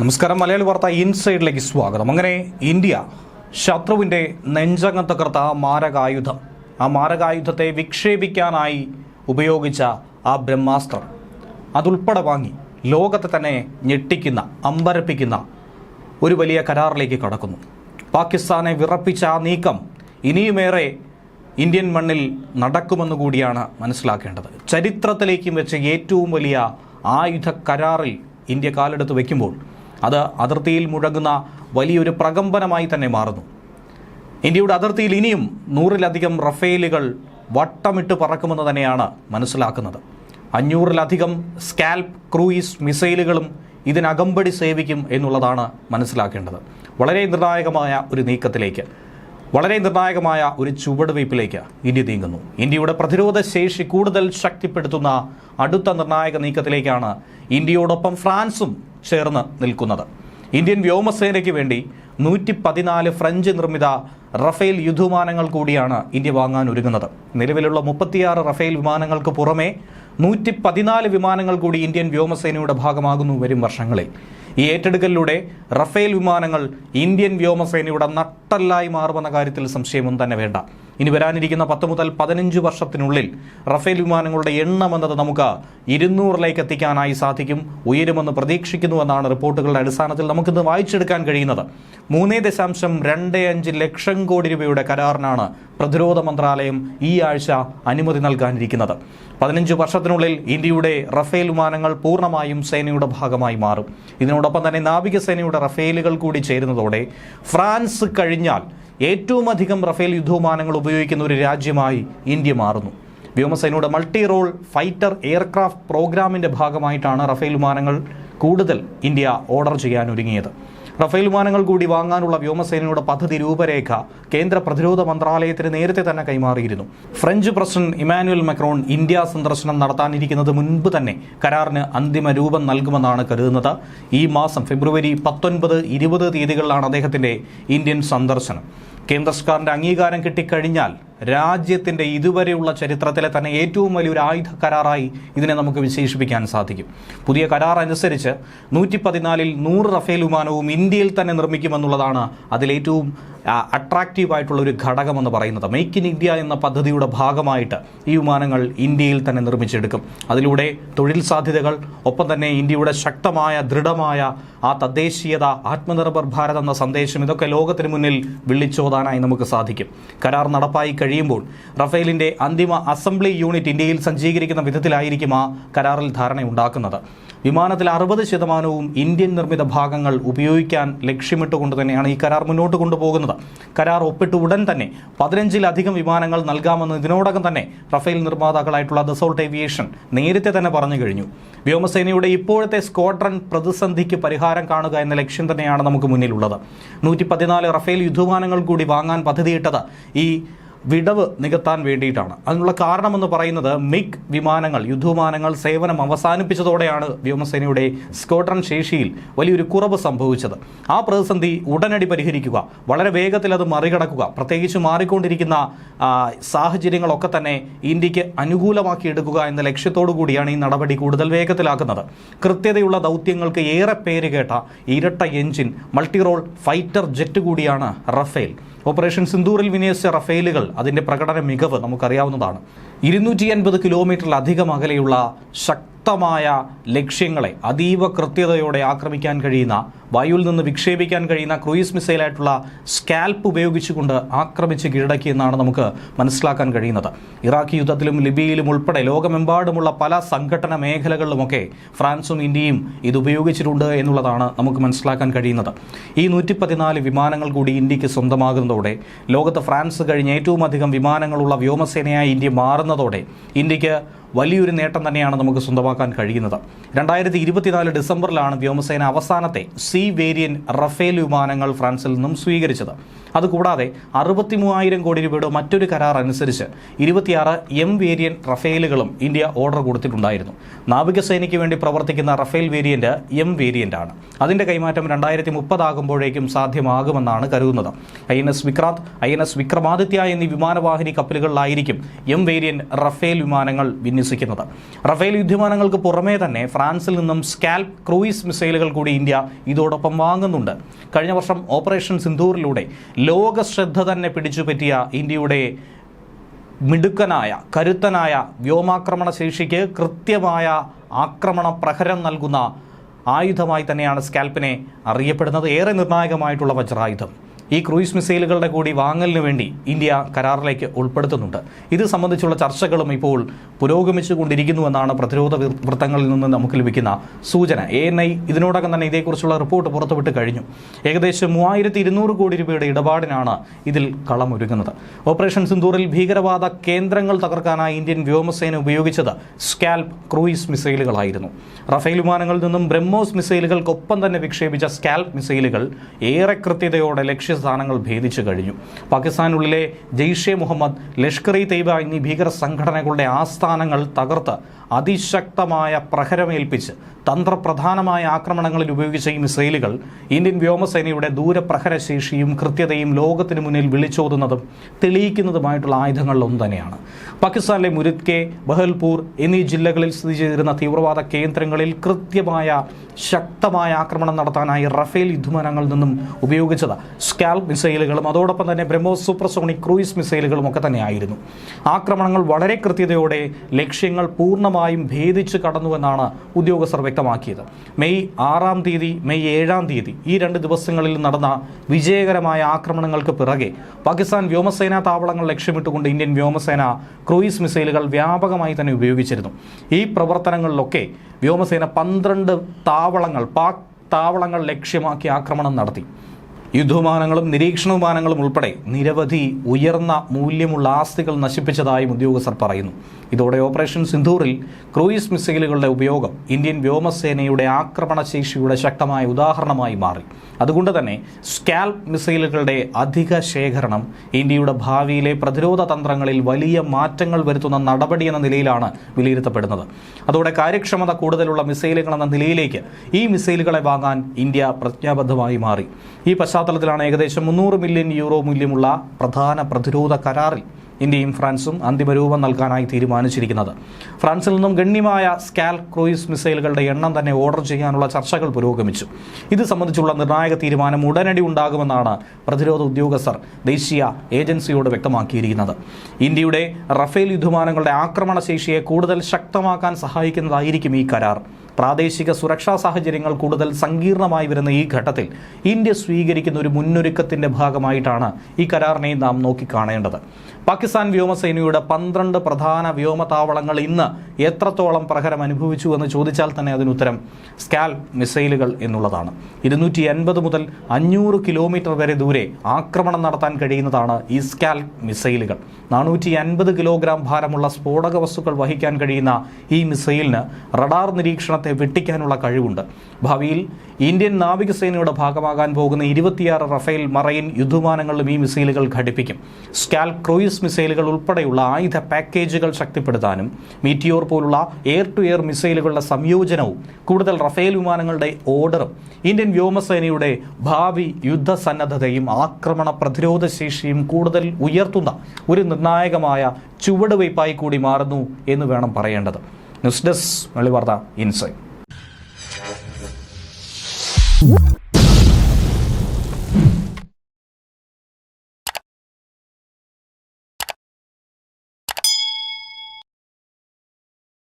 നമസ്കാരം. മലയാളി വാർത്ത ഇൻസൈഡിലേക്ക് സ്വാഗതം. അങ്ങനെ ഇന്ത്യ ശത്രുവിന്റെ നെഞ്ചകം തകർത്ത മാരകായുധം. ആ മാരകായുധത്തെ വിക്ഷേപിക്കാനായി ഉപയോഗിച്ച ആ ബ്രഹ്മാസ്ത്രം അതുൾപ്പെടെ വാങ്ങി ലോകത്തെ തന്നെ ഞെട്ടിക്കുന്ന അമ്പരപ്പിക്കുന്ന ഒരു വലിയ കരാറിലേക്ക് കടക്കുന്നു. പാകിസ്ഥാനെ വിറപ്പിച്ച ആ നീക്കം ഇനിയുമേറെ ഇന്ത്യൻ മണ്ണിൽ നടക്കുമെന്ന് കൂടിയാണ് മനസ്സിലാക്കേണ്ടത്. ചരിത്രത്തിലേക്കും വെച്ച് ഏറ്റവും വലിയ ആയുധ കരാറിൽ ഇന്ത്യ കാലെടുത്ത് വയ്ക്കുമ്പോൾ അത് അതിർത്തിയിൽ മുഴങ്ങുന്ന വലിയൊരു പ്രകമ്പനമായി തന്നെ മാറുന്നു. ഇന്ത്യയുടെ അതിർത്തിയിൽ ഇനിയും നൂറിലധികം റഫേലുകൾ വട്ടമിട്ട് പറക്കുമെന്ന് തന്നെയാണ് മനസ്സിലാക്കുന്നത്. അഞ്ഞൂറിലധികം സ്കാൽപ് ക്രൂയിസ് മിസൈലുകളും ഇതിനകമ്പടി സേവിക്കും എന്നുള്ളതാണ് മനസ്സിലാക്കേണ്ടത്. വളരെ നിർണായകമായ ഒരു നീക്കത്തിലേക്ക് വളരെ നിർണായകമായ ഒരു ചുവടുവയ്പ്പിലേക്ക് ഇന്ത്യ നീങ്ങുന്നു. ഇന്ത്യയുടെ പ്രതിരോധ ശേഷി കൂടുതൽ ശക്തിപ്പെടുത്തുന്ന അടുത്ത നിർണായക നീക്കത്തിലേക്കാണ് ഇന്ത്യയോടൊപ്പം ഫ്രാൻസും ചേർന്ന് നിൽക്കുന്നത്. ഇന്ത്യൻ വ്യോമസേനയ്ക്ക് വേണ്ടി നൂറ്റി പതിനാല് ഫ്രഞ്ച് നിർമ്മിത റഫേൽ യുദ്ധവിമാനങ്ങൾ കൂടിയാണ് ഇന്ത്യ വാങ്ങാൻ ഒരുങ്ങുന്നത്. നിലവിലുള്ള മുപ്പത്തിയാറ് റഫേൽ വിമാനങ്ങൾക്ക് പുറമെ നൂറ്റി പതിനാല് വിമാനങ്ങൾ കൂടി ഇന്ത്യൻ വ്യോമസേനയുടെ ഭാഗമാകുന്നു വരും വർഷങ്ങളിൽ. ഈ ഏറ്റെടുക്കലിലൂടെ റഫേൽ വിമാനങ്ങൾ ഇന്ത്യൻ വ്യോമസേനയുടെ നട്ടല്ലായി മാറുമെന്ന കാര്യത്തിൽ സംശയമൊന്നും തന്നെ വേണ്ട. ഇനി വരാനിരിക്കുന്ന പത്ത് മുതൽ പതിനഞ്ച് വർഷത്തിനുള്ളിൽ റഫേൽ വിമാനങ്ങളുടെ എണ്ണം എന്നത് നമുക്ക് ഇരുന്നൂറിലേക്ക് എത്തിക്കാനായി സാധിക്കും. ഉയരുമെന്ന് പ്രതീക്ഷിക്കുന്നുവെന്നാണ് റിപ്പോർട്ടുകളുടെ അടിസ്ഥാനത്തിൽ നമുക്കിന്ന് വായിച്ചെടുക്കാൻ കഴിയുന്നത്. മൂന്നേ ദശാംശം രണ്ട് അഞ്ച് ലക്ഷം കോടി രൂപയുടെ കരാറിനാണ് പ്രതിരോധ മന്ത്രാലയം ഈ ആഴ്ച അനുമതി നൽകാനിരിക്കുന്നത്. പതിനഞ്ച് വർഷത്തിനുള്ളിൽ ഇന്ത്യയുടെ റഫേൽ വിമാനങ്ങൾ പൂർണമായും സേനയുടെ ഭാഗമായി മാറും. ഇതിനോടൊപ്പം തന്നെ നാവികസേനയുടെ റഫേലുകൾ കൂടി ചേരുന്നതോടെ ഫ്രാൻസ് കഴിഞ്ഞാൽ ഏറ്റവും അധികം റഫേൽ യുദ്ധവിമാനങ്ങൾ ഉപയോഗിക്കുന്ന ഒരു രാജ്യമായി ഇന്ത്യ മാറുന്നു. വ്യോമസേനയുടെ മൾട്ടി റോൾ ഫൈറ്റർ എയർക്രാഫ്റ്റ് പ്രോഗ്രാമിന്റെ ഭാഗമായിട്ടാണ് റഫേൽ വിമാനങ്ങൾ കൂടുതൽ ഇന്ത്യ ഓർഡർ ചെയ്യാൻ ഒരുങ്ങിയത് റഫേൽ വിമാനങ്ങൾ കൂടി വാങ്ങാനുള്ള വ്യോമസേനയുടെ പദ്ധതി രൂപരേഖ കേന്ദ്ര പ്രതിരോധ മന്ത്രാലയത്തിന് നേരത്തെ തന്നെ കൈമാറിയിരുന്നു. French president Emmanuel Macron India സന്ദർശനം നടത്താനിരിക്കുന്നത് മുൻപ് തന്നെ കരാറിന് അന്തിമ രൂപം നൽകുമെന്നാണ് കരുതുന്നത്. ഈ മാസം ഫെബ്രുവരി പത്തൊൻപത് ഇരുപത് തീയതികളിലാണ് അദ്ദേഹത്തിന്റെ ഇന്ത്യൻ സന്ദർശനം. കേന്ദ്ര സർക്കാരിന്റെ അംഗീകാരം കിട്ടിക്കഴിഞ്ഞാൽ രാജ്യത്തിന്റെ ഇതുവരെയുള്ള ചരിത്രത്തിലെ തന്നെ ഏറ്റവും വലിയൊരു ആയുധ കരാറായി ഇതിനെ നമുക്ക് വിശേഷിപ്പിക്കാൻ സാധിക്കും. പുതിയ കരാർ അനുസരിച്ച് നൂറ്റി പതിനാലിൽ നൂറ് റഫേൽ വിമാനവും ഇന്ത്യയിൽ തന്നെ നിർമ്മിക്കുമെന്നുള്ളതാണ് അതിലേറ്റവും അട്രാക്റ്റീവ് ആയിട്ടുള്ള ഒരു ഘടകമെന്ന് പറയുന്നത് മേക്ക് ഇൻ ഇന്ത്യ എന്ന പദ്ധതിയുടെ ഭാഗമായിട്ട് ഈ വിമാനങ്ങൾ ഇന്ത്യയിൽ തന്നെ നിർമ്മിച്ചെടുക്കും. അതിലൂടെ തൊഴിൽ സാധ്യതകൾ ഒപ്പം തന്നെ ഇന്ത്യയുടെ ശക്തമായ ദൃഢമായ ആ തദ്ദേശീയത ആത്മനിർഭർ ഭാരത് എന്ന സന്ദേശം ഇതൊക്കെ ലോകത്തിന് മുന്നിൽ വിളിച്ചോതാനായി നമുക്ക് സാധിക്കും. കരാർ നടപ്പായി കഴിയുമ്പോൾ റഫേലിന്റെ അന്തിമ അസംബ്ലി യൂണിറ്റ് ഇന്ത്യയിൽ സജ്ജീകരിക്കുന്ന വിധത്തിലായിരിക്കും ആ കരാറിൽ ധാരണയുണ്ടാക്കുന്നത് വിമാനത്തിൽ അറുപത് ശതമാനവും ഇന്ത്യൻ നിർമ്മിത ഭാഗങ്ങൾ ഉപയോഗിക്കാൻ ലക്ഷ്യമിട്ടുകൊണ്ട് തന്നെയാണ് ഈ കരാർ മുന്നോട്ട് കൊണ്ടുപോകുന്നത്. കരാർ ഒപ്പിട്ട ഉടൻ തന്നെ പതിനഞ്ചിലധികം വിമാനങ്ങൾ നൽകാമെന്ന് ഇതിനോടകം തന്നെ റഫേൽ നിർമ്മാതാക്കളായിട്ടുള്ള ദസോൾട്ട് ഏവിയേഷൻ നേരത്തെ തന്നെ പറഞ്ഞു കഴിഞ്ഞു. വ്യോമസേനയുടെ ഇപ്പോഴത്തെ സ്ക്വാഡ്രൺ പ്രതിസന്ധിക്ക് പരിഹാരം കാണുക എന്ന ലക്ഷ്യം തന്നെയാണ് നമുക്ക് മുന്നിലുള്ളത്. നൂറ്റി പതിനാല് റഫേൽ യുദ്ധവിമാനങ്ങൾ കൂടി വാങ്ങാൻ പദ്ധതിയിട്ടത് ഈ വിടവ് നികത്താൻ വേണ്ടിയിട്ടാണ്. അതിനുള്ള കാരണമെന്ന് പറയുന്നത് മിഗ് വിമാനങ്ങൾ യുദ്ധവിമാനങ്ങൾ സേവനം അവസാനിപ്പിച്ചതോടെയാണ് വ്യോമസേനയുടെ സ്ക്വാഡ്രൺ ശേഷിയിൽ വലിയൊരു കുറവ് സംഭവിച്ചത്. ആ പ്രതിസന്ധി ഉടനടി പരിഹരിക്കുക വളരെ വേഗത്തിൽ അത് മറികടക്കുക പ്രത്യേകിച്ച് മാറിക്കൊണ്ടിരിക്കുന്ന സാഹചര്യങ്ങളൊക്കെ തന്നെ ഇന്ത്യയ്ക്ക് അനുകൂലമാക്കി എടുക്കുക എന്ന ലക്ഷ്യത്തോടു കൂടിയാണ് ഈ നടപടി കൂടുതൽ വേഗത്തിലാക്കുന്നത്. കൃത്യതയുള്ള ദൗത്യങ്ങൾക്ക് ഏറെ പേര് കേട്ട ഇരട്ട എഞ്ചിൻ മൾട്ടിറോൾ ഫൈറ്റർ ജെറ്റ് കൂടിയാണ് റഫേൽ. ഓപ്പറേഷൻ സിന്ദൂറിൽ വിന്യസിച്ച റഫേലുകൾ അതിന്റെ പ്രകടന മികവ് നമുക്കറിയാവുന്നതാണ്. ഇരുന്നൂറ്റി അൻപത് കിലോമീറ്ററിലധികം അകലെയുള്ള ശക്തമായ ലക്ഷ്യങ്ങളെ അതീവ കൃത്യതയോടെ ആക്രമിക്കാൻ കഴിയുന്ന വായുവിൽ നിന്ന് വിക്ഷേപിക്കാൻ കഴിയുന്ന ക്രൂയിസ് മിസൈലായിട്ടുള്ള സ്കാൽപ്പ് ഉപയോഗിച്ചുകൊണ്ട് ആക്രമിച്ച് കീഴടക്കിയെന്നാണ് നമുക്ക് മനസ്സിലാക്കാൻ കഴിയുന്നത്. ഇറാഖ് യുദ്ധത്തിലും ലിബിയയിലും ഉൾപ്പെടെ ലോകമെമ്പാടുമുള്ള പല സംഘടന മേഖലകളിലുമൊക്കെ ഫ്രാൻസും ഇന്ത്യയും ഇത് ഉപയോഗിച്ചിട്ടുണ്ട് എന്നുള്ളതാണ് നമുക്ക് മനസ്സിലാക്കാൻ കഴിയുന്നത്. ഈ നൂറ്റി പതിനാല് വിമാനങ്ങൾ കൂടി ഇന്ത്യയ്ക്ക് സ്വന്തമാകുന്നതോടെ ലോകത്ത് ഫ്രാൻസ് കഴിഞ്ഞ് ഏറ്റവും അധികം വിമാനങ്ങളുള്ള വ്യോമസേനയായി ഇന്ത്യ മാറുന്നതോടെ ഇന്ത്യയ്ക്ക് വലിയൊരു നേട്ടം തന്നെയാണ് നമുക്ക് സ്വന്തമാക്കാൻ കഴിയുന്നത്. രണ്ടായിരത്തി ഇരുപത്തിനാല് ഡിസംബറിലാണ് വ്യോമസേന അവസാനത്തെ സി വേരിയന്റ് റഫേൽ വിമാനങ്ങൾ ഫ്രാൻസിൽ നിന്നും സ്വീകരിച്ചത്. അതുകൂടാതെ അറുപത്തി മൂവായിരം കോടി രൂപയുടെ മറ്റൊരു കരാർ അനുസരിച്ച് ഇരുപത്തിയാറ് എം വേരിയന്റ് റഫേലുകളും ഇന്ത്യ ഓർഡർ കൊടുത്തിട്ടുണ്ടായിരുന്നു. നാവികസേനയ്ക്ക് വേണ്ടി പ്രവർത്തിക്കുന്ന റഫേൽ വേരിയന്റ് എം വേരിയന്റ് ആണ്. അതിന്റെ കൈമാറ്റം രണ്ടായിരത്തി മുപ്പതാകുമ്പോഴേക്കും സാധ്യമാകുമെന്നാണ് കരുതുന്നത്. I N S Vikrant I N S Vikramaditya എന്നീ വിമാനവാഹിനി കപ്പലുകളിലായിരിക്കും എം വേരിയന്റ് റഫേൽ വിമാനങ്ങൾ വിന്യസിക്കുന്നത്. വിന്യസിക്കുന്നത് റഫേൽ യുദ്ധവിമാനങ്ങൾക്ക് പുറമേ തന്നെ ഫ്രാൻസിൽ നിന്നും സ്കാൽപ് ക്രൂയിസ് മിസൈലുകൾ കൂടി ഇന്ത്യ ഇതോടൊപ്പം വാങ്ങുന്നുണ്ട്. കഴിഞ്ഞ വർഷം ഓപ്പറേഷൻ സിന്ധൂറിലൂടെ ലോക ശ്രദ്ധ തന്നെ പിടിച്ചുപറ്റിയ ഇന്ത്യയുടെ മിടുക്കനായ കരുത്തനായ വ്യോമാക്രമണ ശേഷിക്ക് കൃത്യമായ ആക്രമണ പ്രഹരം നൽകുന്ന ആയുധമായി തന്നെയാണ് സ്കാൽപ്പിനെ അറിയപ്പെടുന്നത്. ഏറെ നിർണായകമായിട്ടുള്ള വജ്രായുധം. ഈ ക്രൂയിസ് മിസൈലുകളുടെ കൂടി വാങ്ങലിന് വേണ്ടി ഇന്ത്യ കരാറിലേക്ക് ഉൾപ്പെടുത്തുന്നുണ്ട്. ഇത് സംബന്ധിച്ചുള്ള ചർച്ചകളും ഇപ്പോൾ പുരോഗമിച്ചുകൊണ്ടിരിക്കുന്നുവെന്നാണ് പ്രതിരോധ വൃത്തങ്ങളിൽ നിന്ന് നമുക്ക് ലഭിക്കുന്ന സൂചന. എ എൻ ഐ ഇതിനോടകം തന്നെ ഇതേക്കുറിച്ചുള്ള റിപ്പോർട്ട് പുറത്തുവിട്ട് കഴിഞ്ഞു. ഏകദേശം മൂവായിരത്തി ഇരുന്നൂറ് കോടി രൂപയുടെ ഇടപാടിനാണ് ഇതിൽ കളമൊരുങ്ങുന്നത്. ഓപ്പറേഷൻ സിന്ദൂറിൽ ഭീകരവാദ കേന്ദ്രങ്ങൾ തകർക്കാനായി ഇന്ത്യൻ വ്യോമസേന ഉപയോഗിച്ചത് സ്കാൽപ് ക്രൂയിസ് മിസൈലുകളായിരുന്നു. റഫേൽ വിമാനങ്ങളിൽ നിന്നും ബ്രഹ്മോസ് മിസൈലുകൾക്കൊപ്പം തന്നെ വിക്ഷേപിച്ച സ്കാൽപ് മിസൈലുകൾ ഏറെ കൃത്യതയോടെ ലക്ഷ്യസ്ഥാനങ്ങൾ ഭേദിച്ചു കഴിഞ്ഞു. പാകിസ്ഥാനുള്ളിലെ ജെയ്ഷെ മുഹമ്മദ് ലഷ്കർ ഇ തൈബ എന്നീ ഭീകര സംഘടനകളുടെ ആസ്ഥാനങ്ങൾ തകർത്ത് അതിശക്തമായ പ്രഹരമേൽപ്പിച്ച് തന്ത്രപ്രധാനമായ ആക്രമണങ്ങളിൽ ഉപയോഗിച്ച ഈ മിസൈലുകൾ ഇന്ത്യൻ വ്യോമസേനയുടെ ദൂരപ്രഹരശേഷിയും കൃത്യതയും ലോകത്തിന് മുന്നിൽ വിളിച്ചോതുന്നതും തെളിയിക്കുന്നതുമായിട്ടുള്ള ആയുധങ്ങളിലൊന്നു തന്നെയാണ്. പാകിസ്ഥാനിലെ മുരിദ്കെ ബഹൽപൂർ എന്നീ ജില്ലകളിൽ സ്ഥിതി ചെയ്തിരുന്ന തീവ്രവാദ കേന്ദ്രങ്ങളിൽ കൃത്യമായ ശക്തമായ ആക്രമണം നടത്താനായി റഫേൽ യുദ്ധവിമാനങ്ങളിൽ നിന്നും ഉപയോഗിച്ചത് സ്കാൽപ് മിസൈലുകളും അതോടൊപ്പം തന്നെ ബ്രഹ്മോസ് സൂപ്പർസോണിക് ക്രൂയിസ് മിസൈലുകളും ഒക്കെ തന്നെയായിരുന്നു. ആക്രമണങ്ങൾ വളരെ കൃത്യതയോടെ ലക്ഷ്യങ്ങൾ പൂർണമായും ഭേദിച്ച് കടന്നുവെന്നാണ് ഉദ്യോഗസ്ഥർ വ്യക്തമാക്കിയത്. മെയ് ആറാം തീയതി മെയ് ഏഴാം തീയതി ഈ രണ്ട് ദിവസങ്ങളിൽ നടന്ന വിജയകരമായ ആക്രമണങ്ങൾക്ക് പിറകെ പാകിസ്ഥാൻ വ്യോമസേനാ താവളങ്ങൾ ലക്ഷ്യമിട്ടുകൊണ്ട് ഇന്ത്യൻ വ്യോമസേന ക്രൂയിസ് മിസൈലുകൾ വ്യാപകമായി തന്നെ ഉപയോഗിച്ചിരുന്നു. ഈ പ്രവർത്തനങ്ങളിലൊക്കെ വ്യോമസേന പന്ത്രണ്ട് താവളങ്ങൾ പാക് താവളങ്ങൾ ലക്ഷ്യമാക്കി ആക്രമണം നടത്തി. യുദ്ധവിമാനങ്ങളും നിരീക്ഷണ വിമാനങ്ങളും ഉൾപ്പെടെ നിരവധി ഉയർന്ന മൂല്യമുള്ള ആസ്തികൾ നശിപ്പിച്ചതായും ഉദ്യോഗസ്ഥർ പറയുന്നു. ഇതോടെ ഓപ്പറേഷൻ സിന്ധൂറിൽ ക്രൂയിസ് മിസൈലുകളുടെ ഉപയോഗം ഇന്ത്യൻ വ്യോമസേനയുടെ ആക്രമണ ശേഷിയുടെ ശക്തമായ ഉദാഹരണമായി മാറി. അതുകൊണ്ട് തന്നെ സ്കാൽപ് മിസൈലുകളുടെ അധിക ശേഖരണം ഇന്ത്യയുടെ ഭാവിയിലെ പ്രതിരോധ തന്ത്രങ്ങളിൽ വലിയ മാറ്റങ്ങൾ വരുത്തുന്ന നടപടി എന്ന നിലയിലാണ് വിലയിരുത്തപ്പെടുന്നത്. അതോടെ കാര്യക്ഷമത കൂടുതലുള്ള മിസൈലുകൾ എന്ന നിലയിലേക്ക് ഈ മിസൈലുകളെ വാങ്ങാൻ ഇന്ത്യ പ്രതിജ്ഞാബദ്ധമായി മാറി. ഈ പശ്ചാത്തലത്തിലാണ് ഏകദേശം മുന്നൂറ് മില്യൺ യൂറോ മൂല്യമുള്ള പ്രധാന പ്രതിരോധ കരാറിൽ ഇന്ത്യയും ഫ്രാൻസും അന്തിമരൂപം നൽകാനായി തീരുമാനിച്ചിരിക്കുന്നത്. ഫ്രാൻസിൽ നിന്നും ഗണ്യമായ സ്കാൽ ക്രൂയിസ് മിസൈലുകളുടെ എണ്ണം തന്നെ ഓർഡർ ചെയ്യാനുള്ള ചർച്ചകൾ പുരോഗമിച്ചു. ഇത് സംബന്ധിച്ചുള്ള നിർണായക തീരുമാനം ഉടനടി ഉണ്ടാകുമെന്നാണ് പ്രതിരോധ ഉദ്യോഗസ്ഥർ ദേശീയ ഏജൻസിയോട് വ്യക്തമാക്കിയിരിക്കുന്നത്. ഇന്ത്യയുടെ റഫേൽ യുദ്ധമാനങ്ങളുടെ ആക്രമണശേഷിയെ കൂടുതൽ ശക്തമാക്കാൻ സഹായിക്കുന്നതായിരിക്കും ഈ കരാർ. പ്രാദേശിക സുരക്ഷാ സാഹചര്യങ്ങൾ കൂടുതൽ സങ്കീർണമായി വരുന്ന ഈ ഘട്ടത്തിൽ ഇന്ത്യ സ്വീകരിക്കുന്ന ഒരു മുന്നൊരുക്കത്തിന്റെ ഭാഗമായിട്ടാണ് ഈ കരാറിനെ നാം നോക്കിക്കാണേണ്ടത്. പാകിസ്ഥാൻ വ്യോമസേനയുടെ പന്ത്രണ്ട് പ്രധാന വ്യോമതാവളങ്ങൾ ഇന്ന് എത്രത്തോളം പ്രഹരം അനുഭവിച്ചു എന്ന് ചോദിച്ചാൽ തന്നെ അതിനുത്തരം സ്കാൽ മിസൈലുകൾ എന്നുള്ളതാണ്. ഇരുന്നൂറ്റി എൺപത് മുതൽ അഞ്ഞൂറ് കിലോമീറ്റർ വരെ ദൂരെ ആക്രമണം നടത്താൻ കഴിയുന്നതാണ് ഈ സ്കാൽ മിസൈലുകൾ. നാനൂറ്റി അൻപത് കിലോഗ്രാം ഭാരമുള്ള സ്ഫോടക വസ്തുക്കൾ വഹിക്കാൻ കഴിയുന്ന ഈ മിസൈലിന് റഡാർ നിരീക്ഷണത്തെ വെട്ടിക്കാനുള്ള കഴിവുണ്ട്. ഭാവിയിൽ ഇന്ത്യൻ നാവികസേനയുടെ ഭാഗമാകാൻ പോകുന്ന ഇരുപത്തിയാറ് റഫേൽ മറൈൻ യുദ്ധവിമാനങ്ങളിലും ഈ മിസൈലുകൾ ഘടിപ്പിക്കും. സ്കാൽ ക്രൂയിസ് മിസൈലുകൾ ഉൾപ്പെടെയുള്ള ആയുധ പാക്കേജുകൾ ശക്തിപ്പെടുത്താനും മീറ്റിയോർ പോലുള്ള എയർ ടു എയർ മിസൈലുകളുടെ സംയോജനവും കൂടുതൽ റഫേൽ വിമാനങ്ങളുടെ ഓർഡറും ഇന്ത്യൻ വ്യോമസേനയുടെ ഭാവി യുദ്ധസന്നദ്ധതയും ആക്രമണ പ്രതിരോധ ശേഷിയും കൂടുതൽ ഉയർത്തുന്ന ഒരു നിർണായകമായ ചുവടുവയ്പായി കൂടി മാറുന്നു എന്ന് വേണം പറയേണ്ടത്. News desk Velivartha insight.